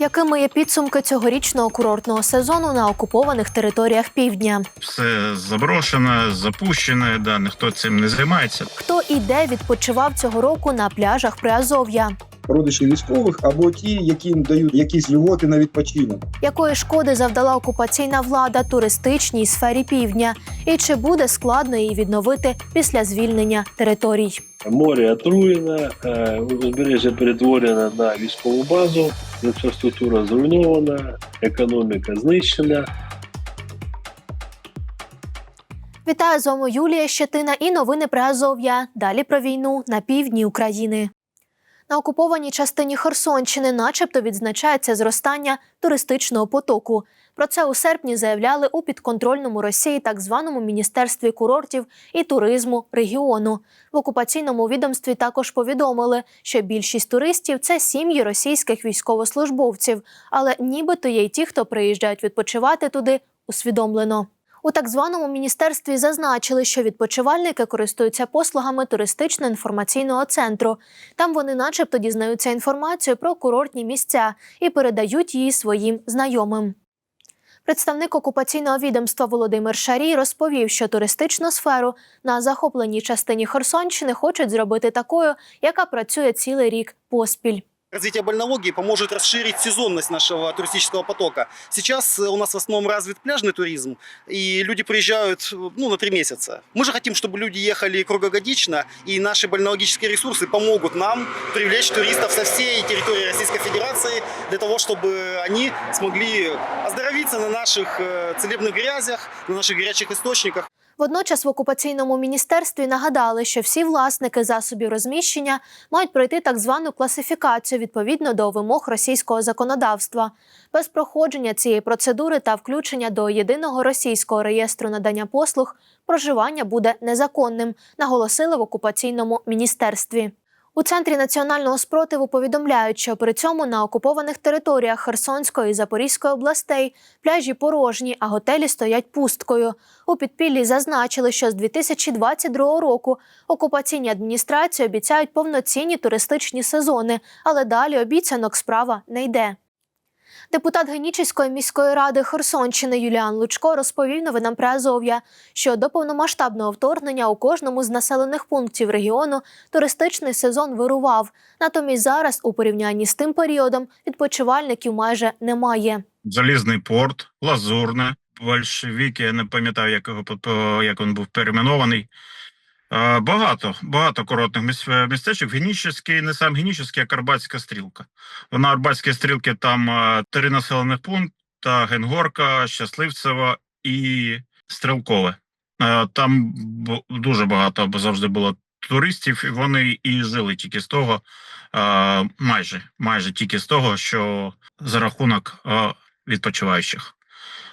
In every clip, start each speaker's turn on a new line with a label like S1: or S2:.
S1: Якими є підсумки цьогорічного курортного сезону на окупованих територіях півдня?
S2: все заброшене, запущене, да, ніхто цим не займається.
S1: Хто і де відпочивав цього року на пляжах Приазов'я?
S3: Родичі військових або ті, які їм дають якісь льготи на відпочинок.
S1: Якої шкоди завдала окупаційна влада туристичній сфері півдня? І чи буде складно її відновити після звільнення територій?
S4: Море отруєне, е, узбережжя перетворено на військову базу, інфраструктура зруйнована, економіка знищена.
S1: Вітаю з вами Юлія Щетина і новини Приазов'я. Далі про війну на півдні України. На окупованій частині Херсонщини, начебто, відзначається зростання туристичного потоку. Про це у серпні заявляли у підконтрольному Росії так званому міністерстві курортів і туризму регіону. В окупаційному відомстві також повідомили, що більшість туристів це сім'ї російських військовослужбовців, але нібито є й ті, хто приїжджають відпочивати туди усвідомлено. У так званому міністерстві зазначили, що відпочивальники користуються послугами туристично-інформаційного центру. Там вони, начебто, дізнаються інформацію про курортні місця і передають її своїм знайомим. Представник окупаційного відомства Володимир Шарій розповів, що туристичну сферу на захопленій частині Херсонщини хочуть зробити такою, яка працює цілий рік поспіль.
S5: Развитие больнологии поможет расширить сезонность нашего туристического потока. Сейчас э, у нас в основном развит пляжный туризм, и люди приезжают э, ну, на три месяца. Мы же хотим, чтобы люди ехали круглогодично, и наши больнологические ресурсы помогут нам привлечь туристов со всей территории Российской Федерации для того, чтобы они смогли оздоровиться на наших э, целебных грязях, на наших горячих источниках.
S1: Водночас в окупаційному міністерстві нагадали, що всі власники засобів розміщення мають пройти так звану класифікацію відповідно до вимог російського законодавства. Без проходження цієї процедури та включення до єдиного російського реєстру надання послуг проживання буде незаконним, наголосили в окупаційному міністерстві. У центрі національного спротиву повідомляють, що при цьому на окупованих територіях Херсонської і Запорізької областей пляжі порожні, а готелі стоять пусткою. У підпіллі зазначили, що з 2022 року окупаційні адміністрації обіцяють повноцінні туристичні сезони, але далі обіцянок справа не йде. Депутат Генічеської міської ради Херсонщини Юліан Лучко розповів новинам Приазов'я, що до повномасштабного вторгнення у кожному з населених пунктів регіону туристичний сезон вирував. Натомість зараз, у порівнянні з тим періодом, відпочивальників майже немає.
S2: Залізний порт, Лазурне, Большевіки, я не пам'ятаю, як, його, як він був перейменований. Е, Багато, багато коротних міс- містечок. Генічеський, не сам Генічеський, а Карбатська стрілка. На Арбатській стрілці там е, три населених пункти: Генгорка, Щасливцево і Стрілкове. Е, Там дуже багато бо завжди було туристів, і вони і жили тільки з того, е, майже, майже тільки з того, що за рахунок е, відпочиваючих.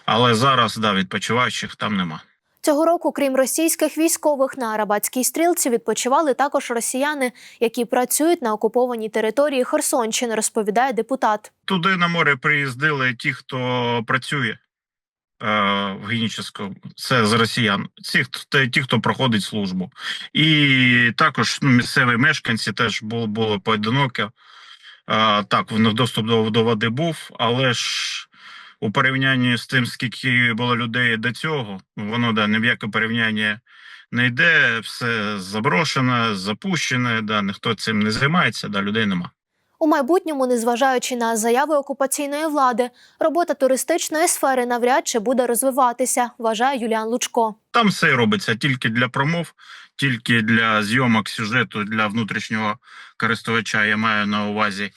S2: Але зараз да, відпочиваючих там нема.
S1: Цього року, крім російських військових, на Арабатській стрілці відпочивали також росіяни, які працюють на окупованій території Херсонщини, розповідає депутат.
S2: Туди на море приїздили ті, хто працює е, в Генічеському. Це з росіян. Ці, ті, хто проходить службу. І також ну, місцеві мешканці теж було, було поодиноке. Так, в доступ до, до води був, але ж у порівнянні з тим, скільки було людей до цього, воно да, ні в яке порівняння не йде, все заброшене, запущене, да, ніхто цим не займається, да, людей нема.
S1: У майбутньому, незважаючи на заяви окупаційної влади, робота туристичної сфери навряд чи буде розвиватися, вважає Юліан Лучко.
S2: Там все робиться тільки для промов, тільки для зйомок сюжету для внутрішнього користувача. Я маю на увазі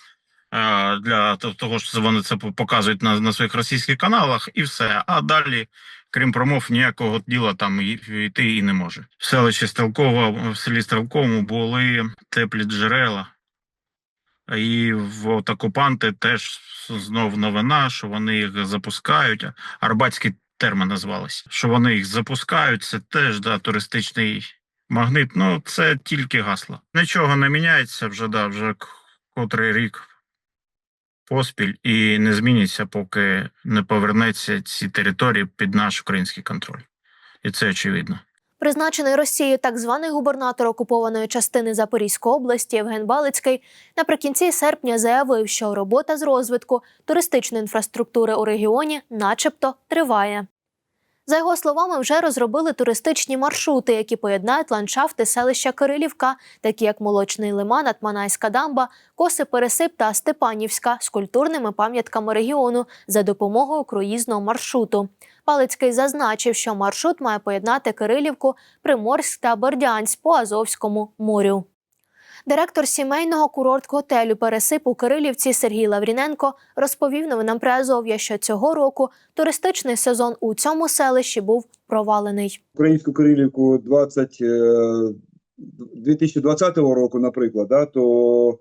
S2: для того, що вони це показують на, на своїх російських каналах, і все. А далі, крім промов, ніякого діла там йти і не може. В селищі Стрелково, в селі Стрелковому були теплі джерела. І в окупанти теж знов новина, що вони їх запускають. Арбатський термін назвалися. Що вони їх запускають, це теж да, туристичний магнит. Ну, це тільки гасло. Нічого не міняється вже, да, вже котрий рік поспіль і не зміниться, поки не повернеться ці території під наш український контроль. І це очевидно.
S1: Призначений Росією так званий губернатор окупованої частини Запорізької області Євген Балицький наприкінці серпня заявив, що робота з розвитку туристичної інфраструктури у регіоні, начебто, триває. За його словами, вже розробили туристичні маршрути, які поєднають ландшафти селища Кирилівка, такі як Молочний Лиман, Атманайська дамба, Коси Пересип та Степанівська з культурними пам'ятками регіону за допомогою круїзного маршруту. Палицький зазначив, що маршрут має поєднати Кирилівку, Приморськ та Бердянськ по Азовському морю. Директор сімейного курорт-готелю Пересип у Кирилівці Сергій Лавріненко розповів новинам Приазов'я, що цього року туристичний сезон у цьому селищі був провалений.
S3: Українську Кирилівку 20, е, 2020 року, наприклад, да, то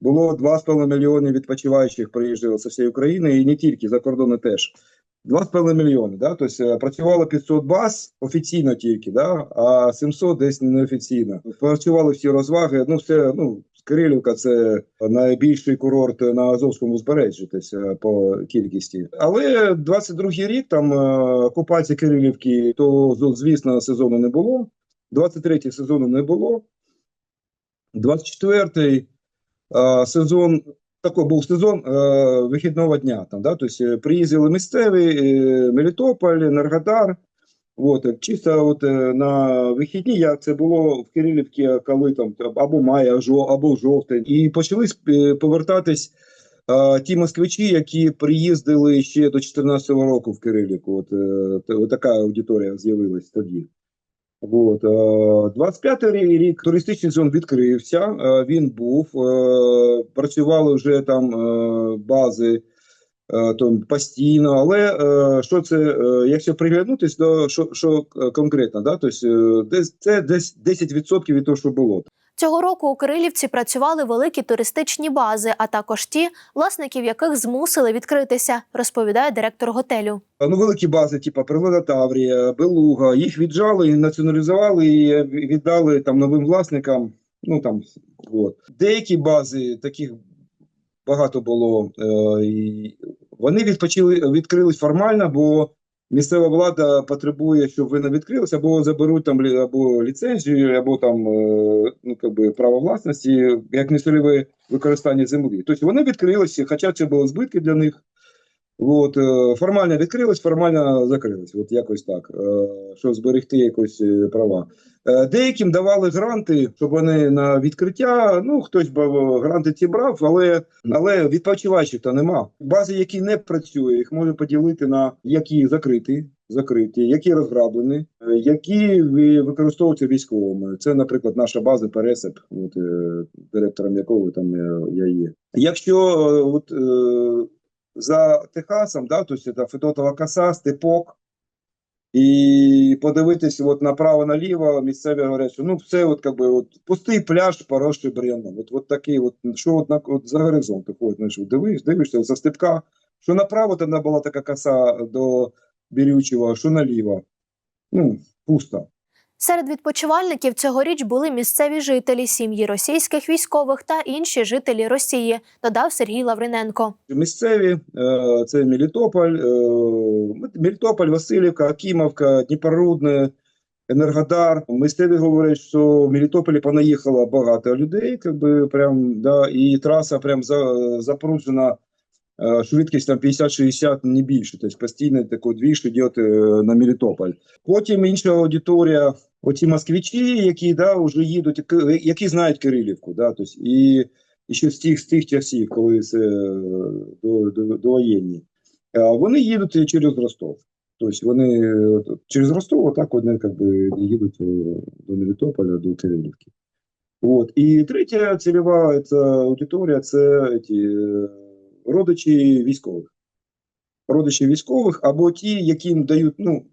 S3: було 2,5 мільйони відпочиваючих приїжджали з всієї України і не тільки, за кордони теж. 2,5 мільйони, да? тобто е, працювало 500 баз офіційно тільки, да? а 700 десь неофіційно. Працювали всі розваги, ну все, ну, Кирилівка це найбільший курорт на Азовському узбережжі, тобто, по кількості. Але 22-й рік там е, окупація Кирилівки, то звісно сезону не було. 23-й сезону не було. 24-й е, сезон такий був сезон е, вихідного дня. Там, да? тобто, приїздили місцеві, е, Мелітополь, Енергодар. От, е, чисто от, е, на вихідні, як це було в Кирилівці, коли там або май, або жовтень. І почали повертатись е, ті москвичі, які приїздили ще до 2014 року в Кирилівку. От, е, от така аудиторія з'явилась тоді. От, е, 25-й рік туристичний зон відкрився, е, він був, е, працювали вже там е, бази е, там, постійно, але е, що це, е, якщо приглянутись до що, що е, конкретно, да, тобто, е, це десь 10% від того, що було.
S1: Цього року у Кирилівці працювали великі туристичні бази, а також ті, власників яких змусили відкритися, розповідає директор готелю.
S3: Ну, великі бази, типу Прилада Таврія, Белуга, їх віджали, націоналізували і віддали там новим власникам. Ну там от. Деякі бази таких багато було. Е, вони відпочили, відкрились формально, бо місцева влада потребує, щоб вони відкрилися, або заберуть там або ліцензію, або там е, ну, как би, право власності, як несольове використання землі. Тобто вони відкрилися, хоча це були збитки для них. От, е, формально відкрилось, формально закрилось. От якось так, е, щоб зберегти якось права. Е, Деяким давали гранти, щоб вони на відкриття. Ну хтось е, гранти ці брав, але, але відпочиваючих то нема. Бази, які не працюють, їх можна поділити на які закриті, закриті, які розграблені, е, які використовуються військовими. Це, наприклад, наша база Пересип, от, директором якого там я, є. Якщо от, за Техасом, да, то есть це Федотова коса, степок, і подивитись от направо-наліво, місцеві говорять, що ну все от, как би, от, пустий пляж, поросший бур'яном. От, от такий, от, що от, на, от за горизонт ходить, дивишся дивиш, дивишся за степка, що направо там була така коса до Бірючого, що наліво. Ну, пусто.
S1: Серед відпочивальників цьогоріч були місцеві жителі, сім'ї російських військових та інші жителі Росії, додав Сергій Лавриненко.
S3: Місцеві е, це Мелітополь, е, Мелітополь, Васильівка, Акімовка, Дніпрорудне, Енергодар. Місцеві говорять, що в Мелітополі понаїхало багато людей, как би, прям, да, і траса прям за, запружена швидкість там 50-60, не більше. Тобто постійно такий двіж йде е, на Мелітополь. Потім інша аудиторія, оці москвичі, які да, вже їдуть, які знають Кирилівку. Да, тобто, і і ще з тих, з тих часів, коли це е, до, до, довоєнні. А Вони їдуть через Ростов. Тобто вони е, через Ростов отак вони как би, їдуть е, до Мелітополя, до Кирилівки. От. І третя цільова це аудиторія це ті, е, родичі військових. Родичі військових або ті, яким дають ну,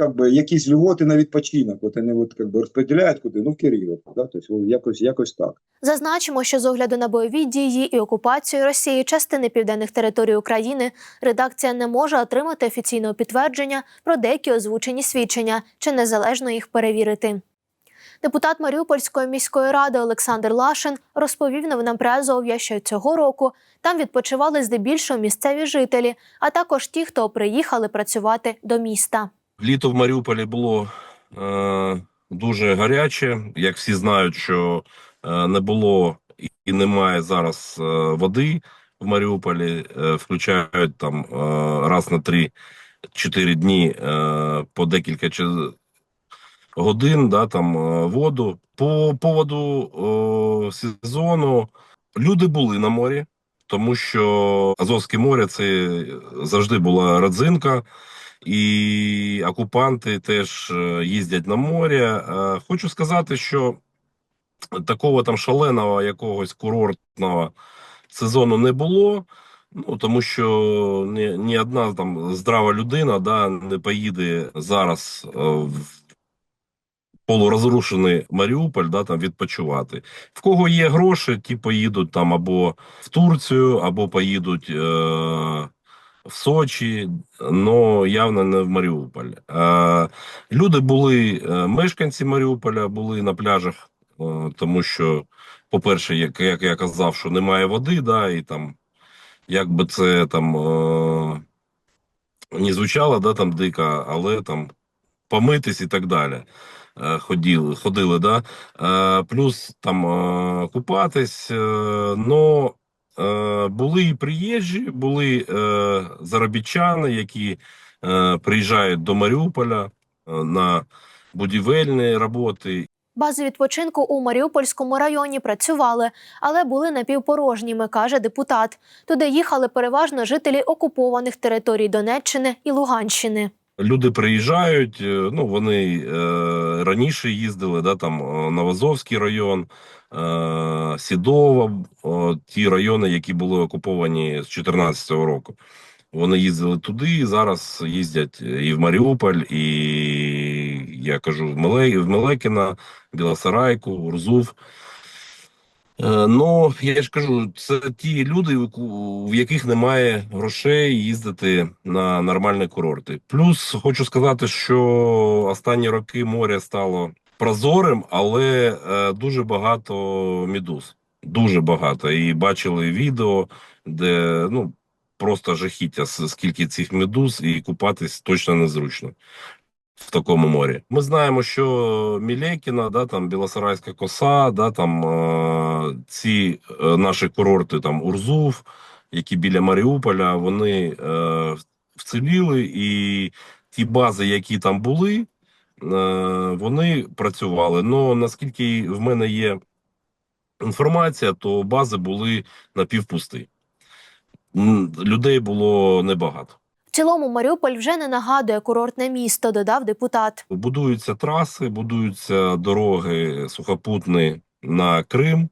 S3: как би, якісь льготи на відпочинок. От вони от, как би, розподіляють куди, ну в Кирилівку. Да? Тобто, якось, якось так.
S1: Зазначимо, що з огляду на бойові дії і окупацію Росії частини південних територій України редакція не може отримати офіційного підтвердження про деякі озвучені свідчення чи незалежно їх перевірити. Депутат Маріупольської міської ради Олександр Лашин розповів новинам Приазов'я, що цього року там відпочивали здебільшого місцеві жителі, а також ті, хто приїхали працювати до міста.
S6: Літо в Маріуполі було е, дуже гаряче. Як всі знають, що е, не було і немає зараз е, води в Маріуполі, е, включають там е, раз на 3-4 дні е, по декілька годин, да, там е, воду. По поводу е, сезону люди були на морі, тому що Азовське море це завжди була родзинка. І окупанти теж е, їздять на море. Е, Хочу сказати, що такого там шаленого якогось курортного сезону не було. Ну тому що ні, ні одна там здрава людина да, не поїде зараз в полурозрушений Маріуполь, да, там відпочивати. В кого є гроші, ті поїдуть там або в Турцію, або поїдуть е, в Сочі, але явно не в Маріуполь. Е, люди були, е, мешканці Маріуполя були на пляжах, е, тому що, по-перше, як, як я казав, що немає води, да, і там, як би це там е, не звучало, да, там дико, але там помитись і так далі. Е, Ходили, ходили, да. Е, плюс там е, купатись. Но були і приїжджі, були заробітчани, які приїжджають до Маріуполя на будівельні роботи.
S1: Бази відпочинку у Маріупольському районі працювали, але були напівпорожніми, каже депутат. Туди їхали переважно жителі окупованих територій Донеччини і Луганщини.
S6: Люди приїжджають, е, ну вони е, раніше їздили, да, там е, Новозовський район, е, Сідова, о, ті райони, які були окуповані з 2014 року. Вони їздили туди, і зараз їздять і в Маріуполь, і я кажу, в Мелекіна, Білосарайку, Урзув. Ну, я ж кажу, це ті люди, в яких немає грошей їздити на нормальні курорти. Плюс хочу сказати, що останні роки море стало прозорим, але е, дуже багато мідуз. Дуже багато. І бачили відео, де ну просто жахіття, скільки цих медуз, і купатись точно незручно в такому морі. Ми знаємо, що Мілекіна, да, там Білосарайська коса, да, там е, ці е, наші курорти, там Урзув, які біля Маріуполя, вони е, вціліли, і ті бази, які там були, е, вони працювали. Ну наскільки в мене є інформація, то бази були напівпусті. М, Людей було небагато.
S1: В цілому Маріуполь вже не нагадує курортне місто, додав депутат.
S6: Будуються траси, будуються дороги сухопутні на Крим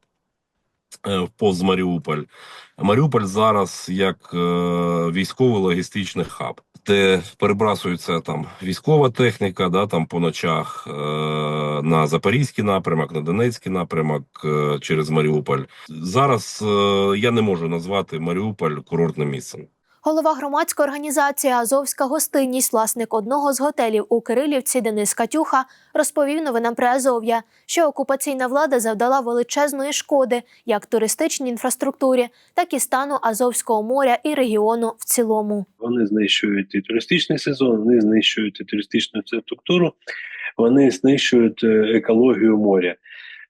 S6: повз Маріуполь. Маріуполь зараз як е, військовий логістичний хаб, де перебрасується там військова техніка, да, там по ночах е, на Запорізький напрямок, на Донецький напрямок е, через Маріуполь. Зараз е, я не можу назвати Маріуполь курортним місцем.
S1: Голова громадської організації Азовська гостинність, власник одного з готелів у Кирилівці Денис Катюха, розповів новинам при Азов'я, що окупаційна влада завдала величезної шкоди як туристичній інфраструктурі, так і стану Азовського моря і регіону в цілому.
S4: Вони знищують і туристичний сезон, вони знищують і туристичну інфраструктуру, вони знищують е, екологію моря.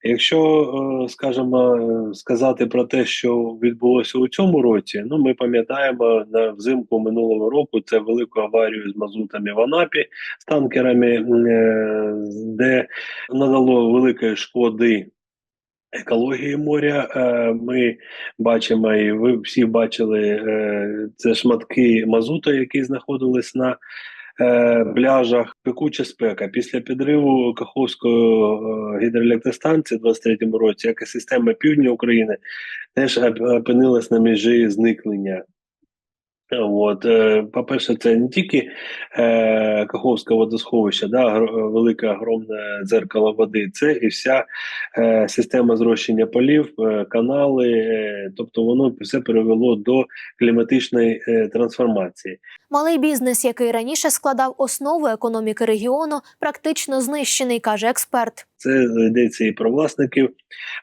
S4: Якщо, е, скажімо, сказати про те, що відбулося у цьому році, ну ми пам'ятаємо на взимку минулого року це велику аварію з мазутами в Анапі з танкерами, е, де надало великої шкоди екології моря. Е, Ми бачимо, і ви всі бачили це шматки мазута, які знаходились на е, пляжах. Пекуча спека. Після підриву Каховської е, гідроелектростанції у 23-му році екосистема півдня України теж опинилась на межі зникнення. От, е, по-перше, це не тільки е, Каховське водосховище, да, велике огромне дзеркало води, це і вся е, система зрощення полів, е, канали, е, тобто воно все привело до кліматичної е, трансформації.
S1: Малий бізнес, який раніше складав основу економіки регіону, практично знищений, каже експерт.
S4: Це йдеться і про власників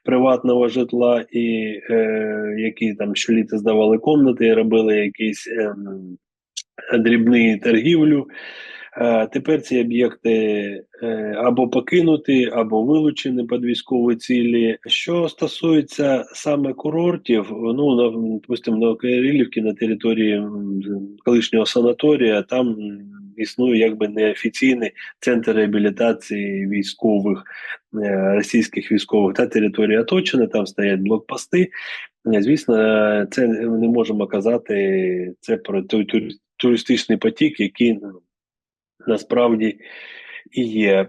S4: приватного житла, і е, які там щоліта здавали комнати, і робили якісь е, дрібні торгівлю. Е, Тепер ці об'єкти е, або покинуті, або вилучені під військові цілі. Що стосується саме курортів, ну на допустим, на Кирилівці на території колишнього санаторія, там існує якби неофіційний центр реабілітації військових е, російських військових. Та територія оточена, там стоять блокпости. Звісно, це не можемо казати це про той туристичний потік, який насправді і є.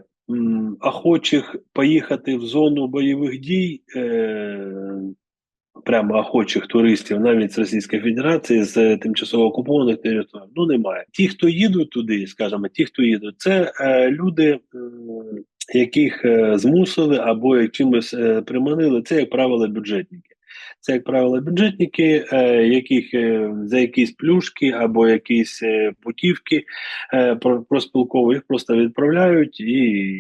S4: Охочих поїхати в зону бойових дій, е, прямо охочих туристів, навіть з Російської Федерації, з тимчасово окупованих територій, ну немає. Ті, хто їдуть туди, скажімо, ті, хто їдуть, це е, люди, м, яких е, змусили або якимось е, приманили, це, як правило, бюджетники. Це, як правило, бюджетники, е, яких е, за якісь плюшки або якісь е, путівки проспілково їх просто відправляють і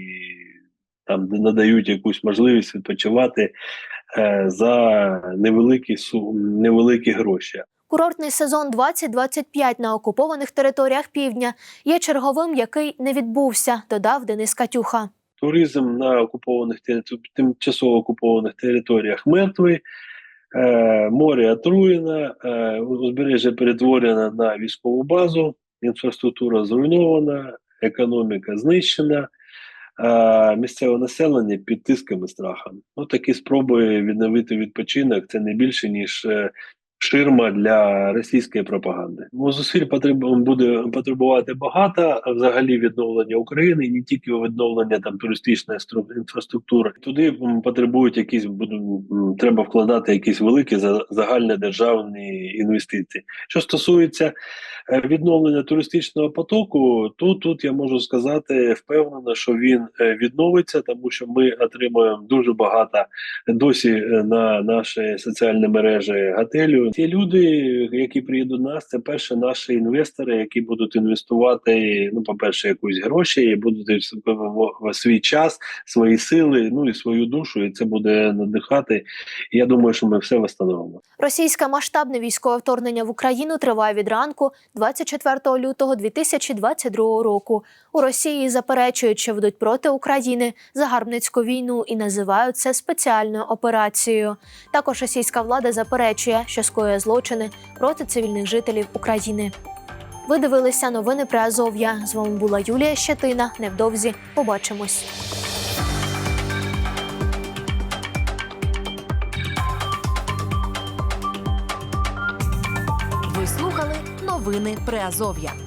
S4: там надають якусь можливість відпочивати за невеликі су, невеликі гроші.
S1: Курортний сезон 2025 на окупованих територіях півдня є черговим, який не відбувся, додав Денис Катюха.
S4: Туризм на окупованих тимчасово окупованих територіях мертвий. Е, море отруєно, е, узбережжя перетворено на військову базу, інфраструктура зруйнована, економіка знищена, е, місцеве населення під тиском і страхом. Ну, такі спроби відновити відпочинок це не більше, ніж ширма для російської пропаганди. Ну, зусиль потреб- буде потребувати багато взагалі відновлення України, і не тільки відновлення там туристичної стру- інфраструктури. Туди потребують якісь буду- треба вкладати якісь великі за- загальнодержавні інвестиції. Що стосується відновлення туристичного потоку, то тут я можу сказати впевнено, що він е, відновиться, тому що ми отримуємо дуже багато досі е, на наші соціальні мережі готелю. Ті люди, які приїдуть до нас, це перше наші інвестори, які будуть інвестувати. Ну, по-перше, якусь гроші, і будуть в- свій час, свої сили, ну і свою душу, і це буде надихати. Я думаю, що ми все встановимо.
S1: Російське масштабне військове вторгнення в Україну триває від ранку 24 лютого 2022 року. У Росії заперечують, що ведуть проти України загарбницьку війну і називають це спеціальною операцією. Також російська влада заперечує, що скоює злочини проти цивільних жителів України. Ви дивилися новини про Азов'я. З вами була Юлія Щетина. Невдовзі побачимось.
S7: Новини Приазов'я.